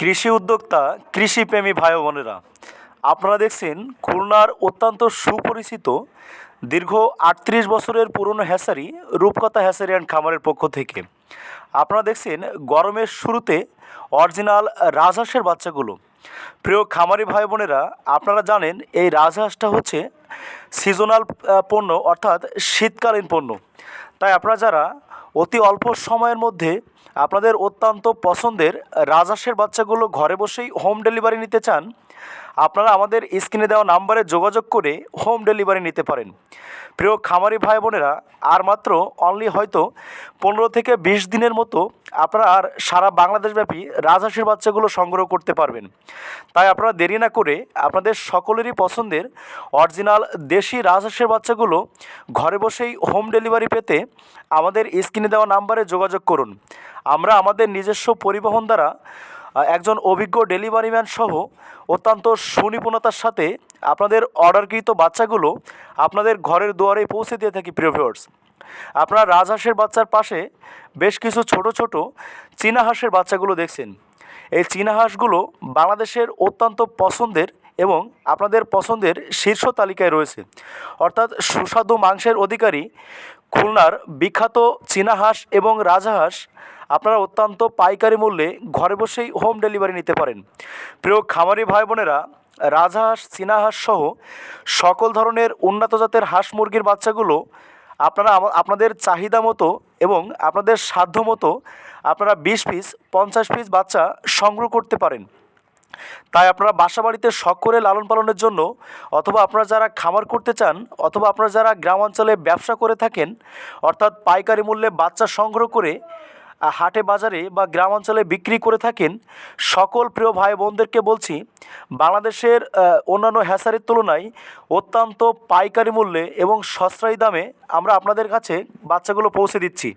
কৃষি উদ্যোক্তা, কৃষিপ্রেমী ভাই বোনেরা, আপনারা দেখছেন খুলনার অত্যন্ত সুপরিচিত, দীর্ঘ আটত্রিশ বছরের পুরনো হ্যাসারি, রূপকথা হ্যাসারি অ্যান্ড খামারের পক্ষ থেকে। আপনারা দেখছেন গরমের শুরুতে অরিজিনাল রাজহাঁসের বাচ্চাগুলো। প্রিয় খামারি ভাই বোনেরা, আপনারা জানেন এই রাজহাঁসটা হচ্ছে সিজনাল পণ্য অর্থাৎ শীতকালীন পণ্য। তাই আপনারা যারা অতি অল্প সময়ের মধ্যে আপনাদের অত্যন্ত পছন্দের রাজহাঁসের বাচ্চাগুলো ঘরে বসেই হোম ডেলিভারি নিতে চান আপনারা আমাদের স্ক্রিনে দেওয়া নাম্বারে যোগাযোগ করে হোম ডেলিভারি নিতে পারেন। প্রিয় খামারি ভাই বোনেরা, আর মাত্র অনলি হয়তো পনেরো থেকে বিশ দিনের মতো আপনারা আর সারা বাংলাদেশব্যাপী রাজহাঁসের বাচ্চাগুলো সংগ্রহ করতে পারবেন। তাই আপনারা দেরি না করে আপনাদের সকলেরই পছন্দের অরিজিনাল দেশি রাজহাঁসের বাচ্চাগুলো ঘরে বসেই হোম ডেলিভারি পেতে আমাদের স্ক্রিনে দেওয়া নাম্বারে যোগাযোগ করুন। আমরা আমাদের নিজস্ব পরিবহন দ্বারা একজন অভিজ্ঞ ডেলিভারি ম্যান সহ অত্যন্ত সুনিপুণতার সাথে আপনাদের অর্ডারকৃত বাচ্চাগুলো আপনাদের ঘরের দুয়ারে পৌঁছে দিয়ে থাকি, প্রিয় ভিউয়ার্স আপনারা রাজহাঁসের বাচ্চার পাশে বেশ কিছু ছোট ছোট চীনা হাঁসের বাচ্চাগুলো দেখছেন। এই চীনা হাঁসগুলো বাংলাদেশের অত্যন্ত পছন্দের এবং আপনাদের পছন্দের শীর্ষ তালিকায় রয়েছে। অর্থাৎ সুস্বাদু মাংসের অধিকারী খুলনার বিখ্যাত চীনা হাঁস এবং রাজহাঁস আপনারা অত্যন্ত পাইকারি মূল্যে ঘরে বসেই হোম ডেলিভারি নিতে পারেন। প্রিয় খামারি ভাই বোনেরা রাজহাঁস চীনা হাঁস সহ সকল ধরনের উন্নত জাতের হাঁস মুরগির বাচ্চাগুলো আপনারা আপনাদের চাহিদা মতো এবং আপনাদের সাধ্য মতো আপনারা বিশ পিস, পঞ্চাশ পিস বাচ্চা সংগ্রহ করতে পারেন। তাই আপনারা বাসা বাড়িতে শখ করে লালন পালনের জন্য অথবা আপনারা যারা খামার করতে চান অথবা আপনারা যারা গ্রাম অঞ্চলে ব্যবসা করে থাকেন, অর্থাৎ পাইকারি মূল্যে বাচ্চা সংগ্রহ করে হাটে, বাজারে বা গ্রাম অঞ্চলে বিক্রি করে থাকেন। সকল প্রিয় ভাই বোনদেরকে বলছি, বাংলাদেশের অন্যান্য হ্যাসারের তুলনায় অত্যন্ত পাইকারি মূল্যে এবং সশ্রয়ী দামে আমরা আপনাদের কাছে বাচ্চাগুলো পৌঁছে দিচ্ছি।